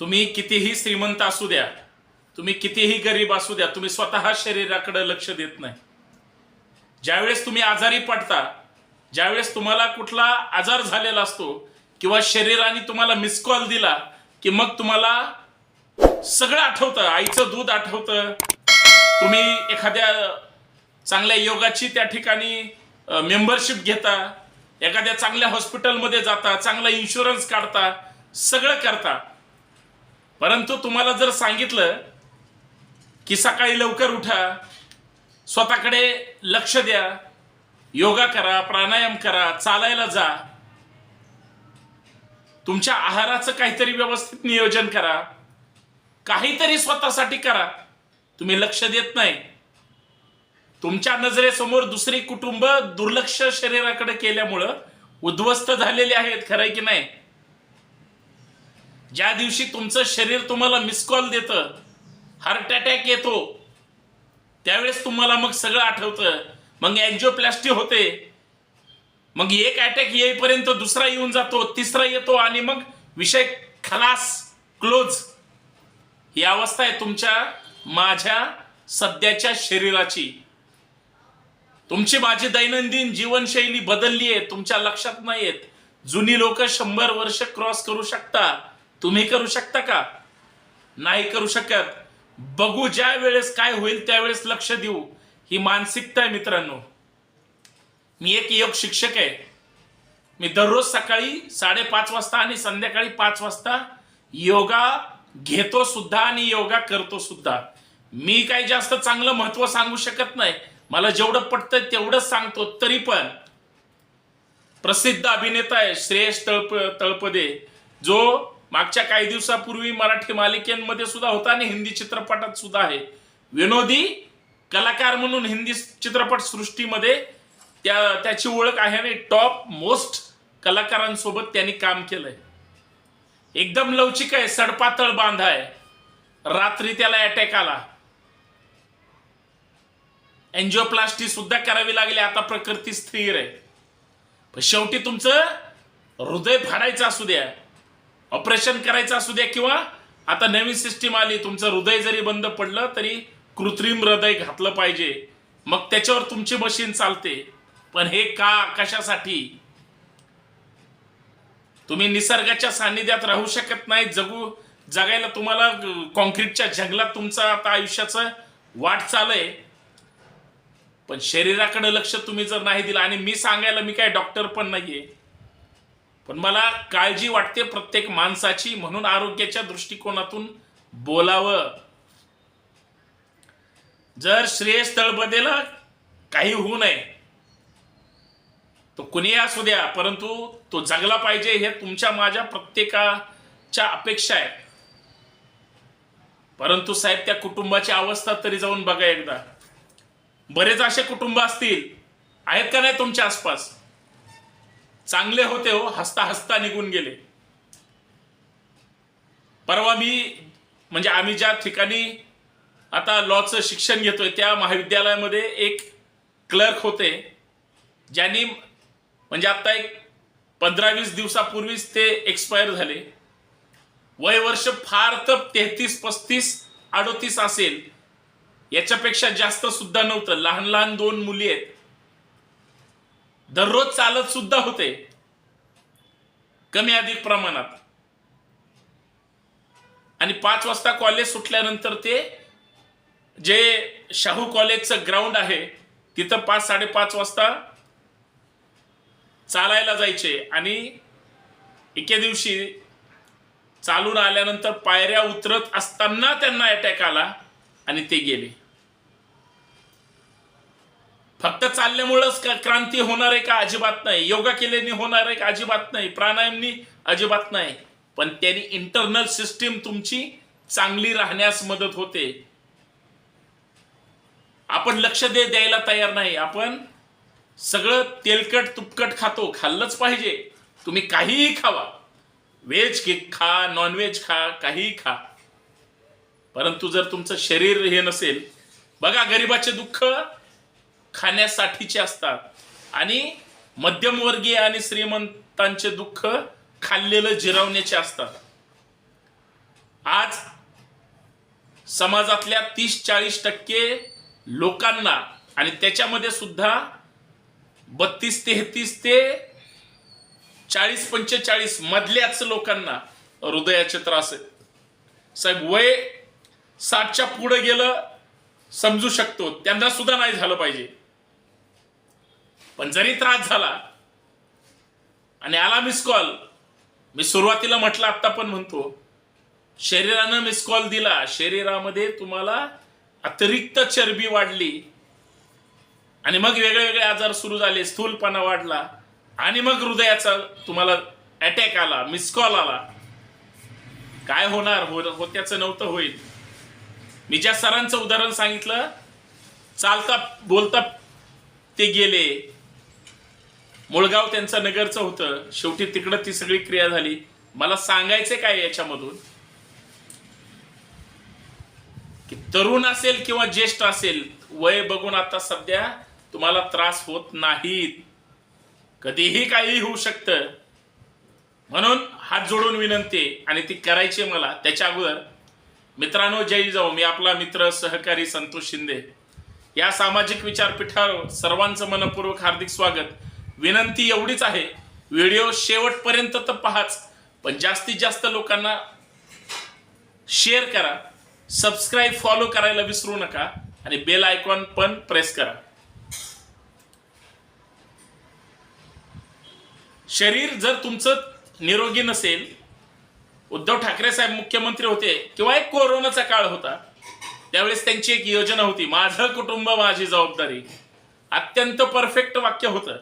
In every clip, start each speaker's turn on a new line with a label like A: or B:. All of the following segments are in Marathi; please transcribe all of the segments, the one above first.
A: तुम्ही कितीही श्रीमंत असू द्या तुम्ही कितीही गरीब असू द्या तुम्ही स्वतः शरीराकडे लक्ष देत नाही. ज्यावेळेस तुम्ही आजारी पडता ज्यावेळेस तुम्हाला कुठला आजार झालेला असतो किंवा शरीराने तुम्हाला मिस कॉल दिला की मग तुम्हाला सगळं आठवतं आईचं दूध आठवतं. तुम्ही एखाद्या चांगल्या योगाची त्या ठिकाणी मेंबरशिप घेता एखाद्या चांगल्या हॉस्पिटलमध्ये जाता चांगला इन्शुरन्स काढता सगळं करता. परंतु तुम्हाला जर सांगितलं की सकाळी लवकर उठा स्वतःकडे लक्ष द्या योगा करा प्राणायाम करा चालायला जा तुमच्या आहाराचं काहीतरी व्यवस्थित नियोजन करा काहीतरी स्वतःसाठी करा तुम्ही लक्ष देत नाही. तुमच्या नजरेसमोर दुसरी कुटुंब दुर्लक्ष शरीराकडे केल्यामुळं उद्ध्वस्त झालेले आहेत खरंय की नाही? ज्या दिवशी तुमचं शरीर तुम्हाला मिस कॉल देतं हार्ट अटॅक येतो त्यावेळेस तुम्हाला मग सगळं आठवतं. मग अँजिओप्लास्टी होते. मग एक अटॅक येईपर्यंत दुसरा येऊन जातो तिसरा येतो आणि मग विषय खलास क्लोज ही अवस्था आहे तुमच्या माझ्या सध्याच्या शरीराची. तुमची माझी दैनंदिन जीवनशैली बदलली आहे तुमच्या लक्षात नाही आहेत जुनी लोक शंभर वर्ष क्रॉस करू शकता. तुम्ही करू शकता का? नाही करू शकत. बघू ज्या वेळेस काय होईल त्यावेळेस लक्ष देऊ. ही मानसिकता आहे मित्रांनो. मी एक योग शिक्षक आहे. मी दररोज सकाळी साडेपाच वाजता आणि संध्याकाळी पाच वाजता योगा घेतो सुद्धा आणि योगा करतो सुद्धा. मी काही जास्त चांगलं महत्त्व सांगू शकत नाही. मला जेवढं पटतं तेवढंच सांगतो तरी पण. प्रसिद्ध अभिनेता आहे श्रेयस तळप तळपदे जो मागच्या काही दिवसापूर्वी मराठी मालिकेमध्ये सुद्धा होता आणि हिंदी चित्रपटात सुद्धा आहे. विनोदी कलाकार म्हणून हिंदी चित्रपट सृष्टीमध्ये त्या त्याची ओळख आहे आणि टॉप मोस्ट कलाकारांसोबत त्यांनी काम केलंय. एकदम लवचिक आहे सडपातळ बांध आहे. रात्री त्याला अटॅक आला. एन्जिओप्लास्टी सुद्धा करावी लागली आता प्रकृती स्थिर आहे. शेवटी तुमचं हृदय फाडायचं असू द्या. ऑपरेशन करायचं असू द्या किंवा आता नवीन सिस्टीम आली तुमचं हृदय जरी बंद पडलं तरी कृत्रिम हृदय घातलं पाहिजे. मग त्याच्यावर तुमची मशीन चालते. पण हे का कशासाठी? तुम्ही निसर्गाच्या सान्निध्यात राहू शकत नाही जगू जगायला तुम्हाला कॉन्क्रीटच्या जंगलात तुमचं आता आयुष्याचं वाट चालय पण शरीराकडे लक्ष तुम्ही जर नाही दिलं आणि मी सांगायला मी काय डॉक्टर पण नाहीये. पण मला काळजी वाटते प्रत्येक माणसाची म्हणून आरोग्याच्या दृष्टिकोनातून बोलावं. जर श्रेयस तळबदेला काही होऊ नये. तो कुणी असू द्या परंतु तो जगला पाहिजे हे तुमच्या माझ्या प्रत्येकाच्या अपेक्षा आहे परंतु साहेब त्या कुटुंबाची अवस्था तरी जाऊन बघा एकदा. बरेच असे कुटुंब असतील. आहेत का नाही तुमच्या आसपास? चांगले होते हो हसता हसता निघून गेले. परवा मी म्हणजे आम्ही ज्या ठिकाणी आता लॉचं शिक्षण घेतोय त्या महाविद्यालयामध्ये एक क्लर्क होते ज्यांनी म्हणजे आता एक पंधरा वीस दिवसापूर्वीच ते एक्सपायर झाले. वय वर्ष फार तर तेहतीस पस्तीस अडोतीस असेल. याच्यापेक्षा जास्त सुद्धा नव्हतं. लहान लहान दोन मुली आहेत. दररोज चालत सुद्धा होते. कमी अधिक प्रमाणात. आणि पाच वाजता कॉलेज सुटल्यानंतर ते जे शाहू कॉलेजचं ग्राउंड आहे तिथं पाच साडेपाच वाजता चालायला जायचे. आणि एके दिवशी चालून आल्यानंतर पायऱ्या उतरत असताना त्यांना अटॅक आला आणि ते गेले. फक्त चालल्यामुळंच क्रांती होणार आहे का अजिबात नाही. योगा केल्याने होणार आहे का अजिबात नाही. प्राणायामनी अजिबात नाही. पण त्यांनी इंटरनल सिस्टीम तुमची चांगली राहण्यास मदत होते. आपण लक्ष दे द्यायला तयार नाही. आपण सगळं तेलकट तुपकट खातो. खाल्लंच पाहिजे. तुम्ही काहीही खावा. व्हेज खा नॉनव्हेज खा काहीही खा. परंतु जर तुमचं शरीर हे नसेल. बघा गरिबाचे दुःख खाण्यासाठीचे असतात. आणि मध्यमवर्गीय आणि श्रीमंतांचे दुःख खाल्लेलं जिरवण्याचे असतात. आज समाजातल्या तीस चाळीस टक्के लोकांना आणि त्याच्यामध्ये सुद्धा बत्तीस तेहतीस ते चाळीस पंचेचाळीस मधल्याच लोकांना हृदयाचे त्रास आहेत. साहेब वय साठच्या पुढे गेलं समजू शकतो. त्यांना सुद्धा नाही झालं पाहिजे. पण जरी त्रास झाला आणि आला मिस कॉल मी सुरुवातीला म्हटलं आत्ता पण म्हणतो शरीरानं मिस कॉल दिला शरीरामध्ये तुम्हाला अतिरिक्त चरबी वाढली. आणि मग वेगळे वेगळे आजार सुरू झाले स्थूलपणा वाढला आणि मग हृदयाचा तुम्हाला अटॅक आला मिस कॉल आला. काय होणार? हो होत्याचं नव्हतं होईल. मी ज्या सरांचं उदाहरण सांगितलं चालता बोलता ते गेले. मुळगाव त्यांचं नगरचं होतं. शेवटी तिकडं ती सगळी क्रिया झाली. मला सांगायचे काय याच्यामधून? की तरुण असेल किंवा ज्येष्ठ असेल वय बघून आता सध्या तुम्हाला त्रास होत नाहीत. कधीही काहीही होऊ शकतं. म्हणून हात जोडून विनंती आणि ती करायची मला. त्याच्या अगोदर मित्रांनो जय जाऊ. मी आपला मित्र सहकारी संतोष शिंदे. या सामाजिक विचारपीठावर सर्वांचं मनपूर्वक हार्दिक स्वागत. विनंती एवढीच आहे. व्हिडिओ शेवटपर्यंत तर पहाच. पण जास्तीत जास्त लोकांना शेअर करा. सबस्क्राईब फॉलो करायला विसरू नका. आणि बेल आयकॉन पण प्रेस करा. शरीर जर तुमचं निरोगी नसेल उद्धव ठाकरे साहेब मुख्यमंत्री होते किंवा एक कोरोनाचा काळ होता त्यावेळेस त्यांची एक योजना होती माझं कुटुंब माझी जबाबदारी. अत्यंत परफेक्ट वाक्य होतं.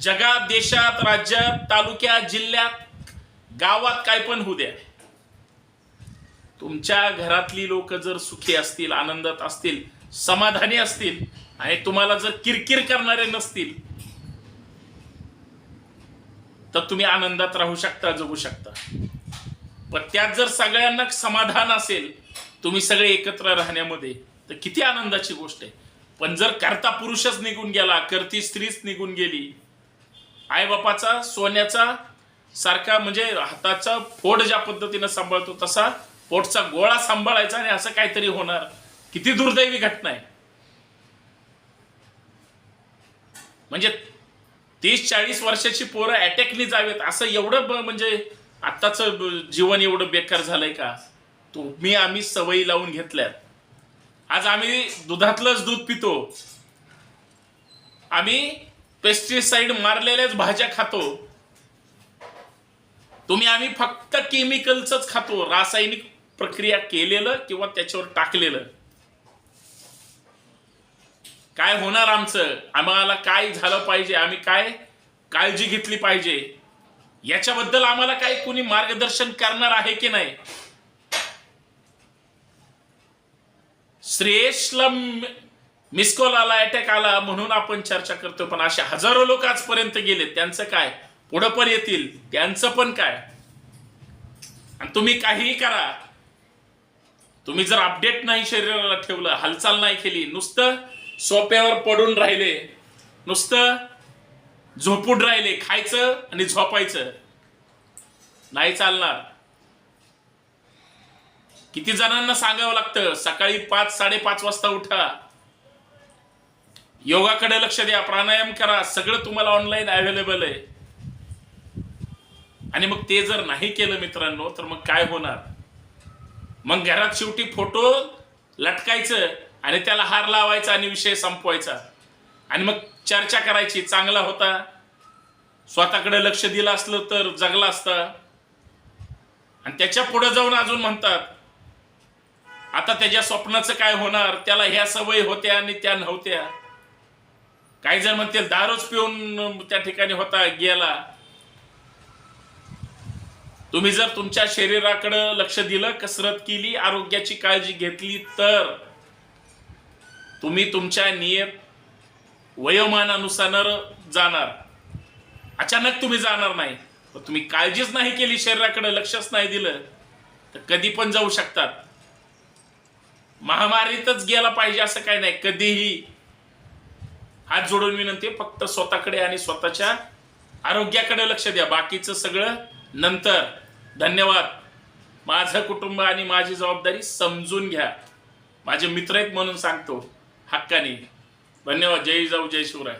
A: जगात देशात राज्यात तालुक्यात जिल्ह्यात गावात काय पण होऊ द्या. तुमच्या घरातली लोक जर सुखी असतील आनंदात असतील समाधानी असतील आणि तुम्हाला जर किरकिर करणारे नसतील तर तुम्ही आनंदात राहू शकता जगू शकता. पण त्यात जर सगळ्यांना समाधान असेल तुम्ही सगळे एकत्र राहण्यामध्ये तर किती आनंदाची गोष्ट आहे. पण जर करता पुरुषच निघून गेला करती स्त्रीच निघून गेली आईबापाचा सोन्याचा सारखा म्हणजे हाताचा फोड ज्या पद्धतीनं सांभाळतो तसा पोटचा गोळा सांभाळायचा आणि असं काहीतरी होणार. किती दुर्दैवी घटना आहे. म्हणजे तीस चाळीस वर्षाची पोरं अटॅकनी जावेत असं एवढं म्हणजे आत्ताच जीवन एवढं बेकार झालंय का? तुम्ही आम्ही सवयी लावून घेतल्यात. आज आम्ही दुधातलंच दूध पितो. आम्ही पेस्टिसाइड मारलेल्याच भाज्या खातो. तुम्ही आम्ही फक्त केमिकलच खातो रासायनिक प्रक्रिया केलेलं किंवा त्याच्यावर टाकलेलं. काय होणार आमचं? आम्हाला काय झालं पाहिजे? आम्ही काय काळजी घेतली पाहिजे? याच्याबद्दल आम्हाला काय कुणी मार्गदर्शन करणार आहे की नाही? श्रेयसला मिस कॉल आला अटॅक आला म्हणून आपण चर्चा करतो. पण असे हजारो लोक आजपर्यंत गेले. त्यांचं काय? पुढं पण येतील. त्यांचं पण काय? आणि तुम्ही काहीही करा. तुम्ही जर अपडेट नाही शरीराला ठेवलं हालचाल नाही केली नुसतं सोप्यावर पडून राहिले नुसतं झोपून राहिले खायचं आणि झोपायचं. नाही चालणार. किती जणांना सांगावं लागतं सकाळी पाच साडेपाच वाजता उठा. योगाकडे लक्ष द्या प्राणायाम करा सगळं तुम्हाला ऑनलाईन अवेलेबल आहे. आणि मग ते जर नाही केलं मित्रांनो तर मग काय होणार? मग घरात शेवटी फोटो लटकायचं आणि त्याला हार लावायचा आणि विषय संपवायचा. आणि मग चर्चा करायची चांगला होता. स्वतःकडे लक्ष दिलं असलं तर जगला असता. आणि त्याच्या पुढे जाऊन अजून म्हणतात आता त्याच्या स्वप्नाचं काय होणार? त्याला ह्या सवयी होत्या आणि त्या नव्हत्या. काही जण म्हणतील दारूच पिऊन त्या ठिकाणी होता गेला. तुम्ही जर तुमच्या शरीराकडं लक्ष दिलं कसरत केली आरोग्याची काळजी घेतली तर तुम्ही तुमच्या नियत वयोमानानुसार जाणार. अचानक तुम्ही जाणार नाही. पण तुम्ही काळजीच नाही केली शरीराकडे लक्षच नाही दिलं तर कधी पण जाऊ शकतात. महामारीतच गेला पाहिजे असं काही नाही. कधीही हात जोडून विनंती फक्त स्वतःकडे आणि स्वतःच्या आरोग्याकडे लक्ष द्या. बाकीचं सगळं नंतर. धन्यवाद. माझं कुटुंब आणि माझी जबाबदारी समजून घ्या. माझे मित्र आहेत म्हणून सांगतो हक्काने. धन्यवाद. जय जाऊ जय शिवराय.